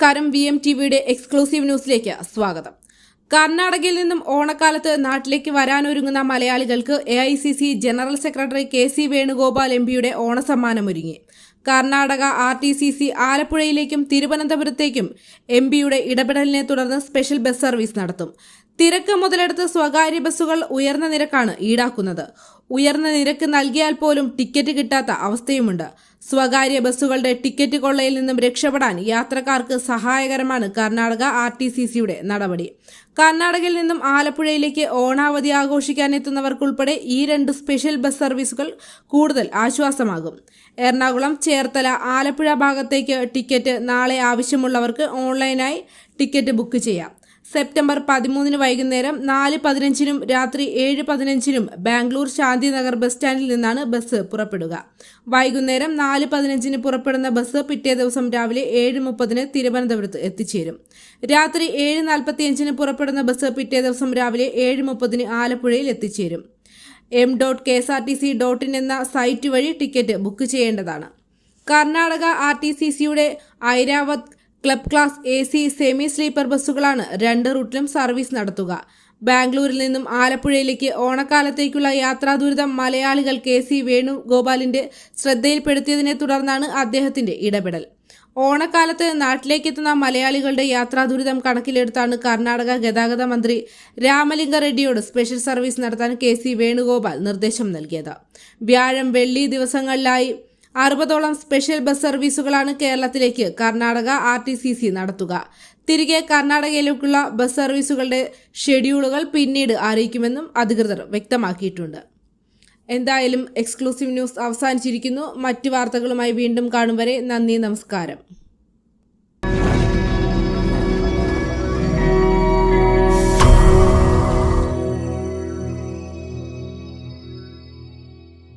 നമസ്കാരം V M T വിയുടെ exclusive ന്യൂസിലേക്ക് സ്വാഗതം. കർണാടകയിൽ നിന്നും ഓണക്കാലത്ത് നാട്ടിലേക്ക് വരാനൊരുങ്ങുന്ന മലയാളികൾക്ക് A I C C general secretary K C Venugopal M പിയുടെ ഓണസമ്മാനമൊരുങ്ങി. Karnataka R T C C ആലപ്പുഴയിലേക്കും തിരുവനന്തപുരത്തേക്കും എം പിയുടെ ഇടപെടലിനെ തുടർന്ന് സ്പെഷ്യൽ ബസ് സർവീസ് നടത്തും. തിരക്ക് മുതലെടുത്ത് സ്വകാര്യ ബസ്സുകൾ ഉയർന്ന നിരക്കാണ് ഈടാക്കുന്നത്. ഉയർന്ന നിരക്ക് നൽകിയാൽ പോലും ടിക്കറ്റ് കിട്ടാത്ത അവസ്ഥയുമുണ്ട്. സ്വകാര്യ ബസ്സുകളുടെ ടിക്കറ്റ് കൊള്ളയിൽ നിന്നും രക്ഷപ്പെടാൻ യാത്രക്കാർക്ക് സഹായകരമാണ് കർണാടക ആർ ടി സി സിയുടെ നടപടി. കർണാടകയിൽ നിന്നും ആലപ്പുഴയിലേക്ക് ഓണാവധി ആഘോഷിക്കാൻ എത്തുന്നവർക്കുൾപ്പെടെ ഈ രണ്ട് സ്പെഷ്യൽ ബസ് സർവീസുകൾ കൂടുതൽ ആശ്വാസമാകും. എറണാകുളം ചേർത്തല ആലപ്പുഴ ഭാഗത്തേക്ക് ടിക്കറ്റ് നാളെ ആവശ്യമുള്ളവർക്ക് ഓൺലൈനായി ടിക്കറ്റ് ബുക്ക് ചെയ്യാം. സെപ്റ്റംബർ പതിമൂന്നിന് വൈകുന്നേരം നാല് പതിനഞ്ചിനും രാത്രി ഏഴ് പതിനഞ്ചിനും ബാംഗ്ലൂർ ശാന്തിനഗർ ബസ് സ്റ്റാൻഡിൽ നിന്നാണ് ബസ് പുറപ്പെടുക. വൈകുന്നേരം നാല് പതിനഞ്ചിന് പുറപ്പെടുന്ന ബസ് പിറ്റേ ദിവസം രാവിലെ ഏഴ് മുപ്പതിന് തിരുവനന്തപുരത്ത് എത്തിച്ചേരും. രാത്രി ഏഴ് നാൽപ്പത്തിയഞ്ചിന് പുറപ്പെടുന്ന ബസ് പിറ്റേ ദിവസം രാവിലെ ഏഴ് മുപ്പതിന് ആലപ്പുഴയിൽ എത്തിച്ചേരും. M dot K S R T C dot in എന്ന സൈറ്റ് വഴി ടിക്കറ്റ് ബുക്ക് ചെയ്യേണ്ടതാണ്. കർണാടക ആർ ടി സി സിയുടെ Airavat club class A C semi sleeper ബസ്സുകളാണ് രണ്ട് റൂട്ടിലും സർവീസ് നടത്തുക. ബാംഗ്ലൂരിൽ നിന്നും ആലപ്പുഴയിലേക്ക് ഓണക്കാലത്തേക്കുള്ള യാത്രാ ദുരിതം മലയാളികൾ കെ സി വേണുഗോപാലിന്റെ ശ്രദ്ധയിൽപ്പെടുത്തിയതിനെ തുടർന്നാണ് അദ്ദേഹത്തിന്റെ ഇടപെടൽ. ഓണക്കാലത്ത് നാട്ടിലേക്കെത്തുന്ന മലയാളികളുടെ യാത്രാ ദുരിതം കണക്കിലെടുത്താണ് കർണാടക ഗതാഗത മന്ത്രി രാമലിംഗ റെഡ്ഡിയോട് സ്പെഷ്യൽ സർവീസ് നടത്താൻ കെ സി വേണുഗോപാൽ നിർദ്ദേശം നൽകിയത്. വ്യാഴം വെള്ളി ദിവസങ്ങളിലായി അറുപതോളം സ്പെഷ്യൽ ബസ് സർവീസുകളാണ് കേരളത്തിലേക്ക് കർണാടക ആർ നടത്തുക. തിരികെ കർണാടകയിലേക്കുള്ള ബസ് സർവീസുകളുടെ ഷെഡ്യൂളുകൾ പിന്നീട് അറിയിക്കുമെന്നും അധികൃതർ വ്യക്തമാക്കിയിട്ടുണ്ട്. എന്തായാലും എക്സ്ക്ലൂസീവ് ന്യൂസ് അവസാനിച്ചിരിക്കുന്നു. മറ്റു വാർത്തകളുമായി വീണ്ടും കാണും വരെ നന്ദി നമസ്കാരം.